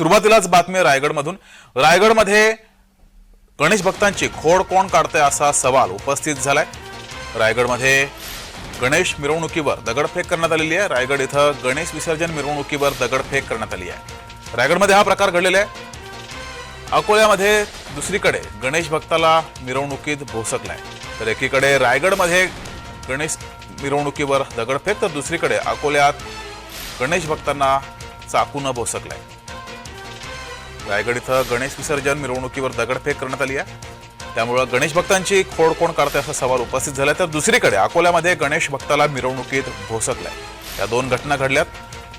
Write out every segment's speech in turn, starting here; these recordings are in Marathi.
सुरुवातीलाच बातमी रायगडमधून. रायगडमध्ये गणेश भक्तांची खोड कोण काढतंय असा सवाल उपस्थित झालाय. रायगडमध्ये गणेश मिरवणुकीवर दगडफेक करण्यात आलेली आहे. रायगड इथं गणेश विसर्जन मिरवणुकीवर दगडफेक करण्यात आली आहे. रायगडमध्ये हा प्रकार घडलेला आहे. अकोल्यामध्ये दुसरीकडे गणेश भक्ताला मिरवणुकीत भोसकलाय. तर एकीकडे रायगडमध्ये गणेश मिरवणुकीवर दगडफेक तर दुसरीकडे अकोल्यात गणेश भक्तांना चाकून भोसकलाय. रायगड इथं गणेश विसर्जन मिरवणुकीवर दगडफेक करण्यात आली आहे. त्यामुळं गणेश भक्तांची खोड कोण काढते असा सवाल उपस्थित झाला तर दुसरीकडे अकोल्यामध्ये गणेश भक्ताला मिरवणुकीत भोसकलाय. या दोन घटना घडल्यात.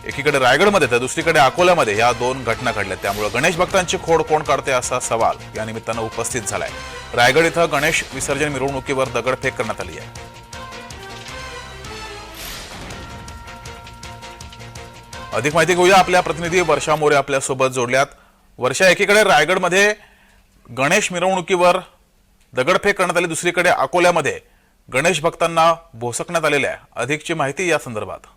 एकीकडे रायगडमध्ये तर दुसरीकडे अकोल्यामध्ये या दोन घटना घडल्यात. त्यामुळे गणेश भक्तांची खोड कोण काढते असा सवाल या निमित्तानं उपस्थित झालाय. रायगड इथं गणेश विसर्जन मिरवणुकीवर दगडफेक करण्यात आली आहे. अधिक माहिती घेऊया. आपल्या प्रतिनिधी वर्षा मोरे आपल्यासोबत जोडल्यात. वर्षा एकीकडे रायगडमध्ये गणेश मिरवणुकीवर दगडफेक करण्यात आली. दुसरीकडे अकोल्यामध्ये गणेश भक्तांना भोसकण्यात आलेल्या आहे. अधिकची माहिती या संदर्भात.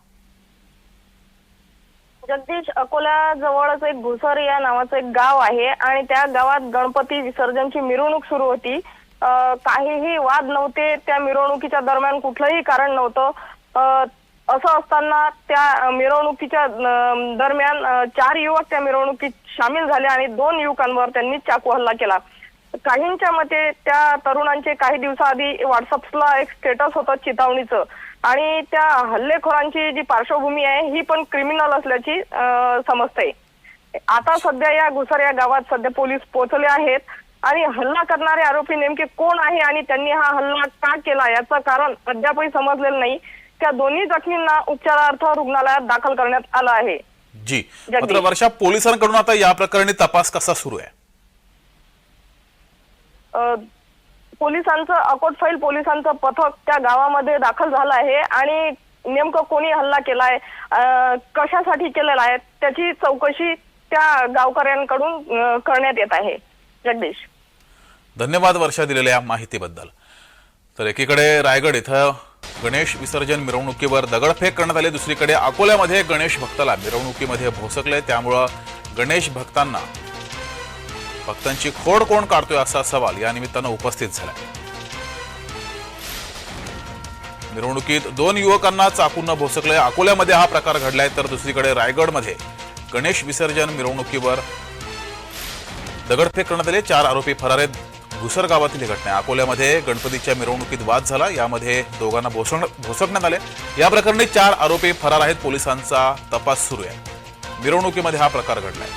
जगदीश अकोला जवळच एक भुसर या नावाचं एक गाव आहे आणि त्या गावात गणपती विसर्जनची मिरवणूक सुरू होती. काहीही वाद नव्हते. त्या मिरवणुकीच्या दरम्यान कुठलंही कारण नव्हतं. असं असताना त्या मिरवणुकीच्या दरम्यान चार युवक त्या मिरवणुकीत सामील झाले आणि दोन युवकांवर त्यांनी चाकू हल्ला केला. काहींच्या मते त्या तरुणांचे काही दिवसाआधी व्हॉट्सअपला एक स्टेटस होतं चितावणीचं. आणि त्या हल्लेखोरांची जी पार्श्वभूमी आहे ही पण क्रिमिनल असल्याची समजते. आता सध्या या घुसर या गावात सध्या पोलीस पोहोचले आहेत. आणि हल्ला करणारे आरोपी नेमके कोण आहे आणि त्यांनी हा हल्ला का केला याचं कारण अद्यापही समजलेलं नाही. त्या दोन्ही जखमींना उपचारार्थ रुग्णालयात दाखल करण्यात आलं आहे. जी. मात्र वर्षा पोलिसांकडून आता या प्रकरणी तपास कसा सुरू आहे? पोलिसांचं अकोट फाईल पोलिसांचं पथक त्या गावामध्ये दाखल झालं आहे आणि नेमकं कोणी हल्ला केलाय कशासाठी केलेला आहे त्याची चौकशी त्या गावकऱ्यांकडून करण्यात येत आहे. जगदीश. धन्यवाद वर्षा दिलेल्या माहितीबद्दल. तर एकीकडे रायगड इथं गणेश विसर्जन मिरवणुकीवर दगडफेक करण्यात आली. दुसरीकडे अकोल्यामध्ये गणेश भक्ताला मिरवणुकीमध्ये भोसकले त्यामुळं गणेश भक्तांना भक्तांची खोड कोण काढतोय असा सवाल या निमित्तानं उपस्थित झाला मिरवणुकीत दोन युवकांना चाकून भोसकले अकोल्यामध्ये हा प्रकार घडलाय तर दुसरीकडे रायगडमध्ये गणेश विसर्जन मिरवणुकीवर दगडफेक करण्यात आले. चार आरोपी फरार आहेत. भुसर गावातील ही घटना आहे. अकोल्यामध्ये गणपतीच्या मिरवणुकीत वाद झाला. यामध्ये दोघांना भोसण भोसकण्यात आले. या प्रकरणी चार आरोपी फरार आहेत. पोलिसांचा तपास सुरू आहे. मिरवणुकीमध्ये हा प्रकार घडलाय.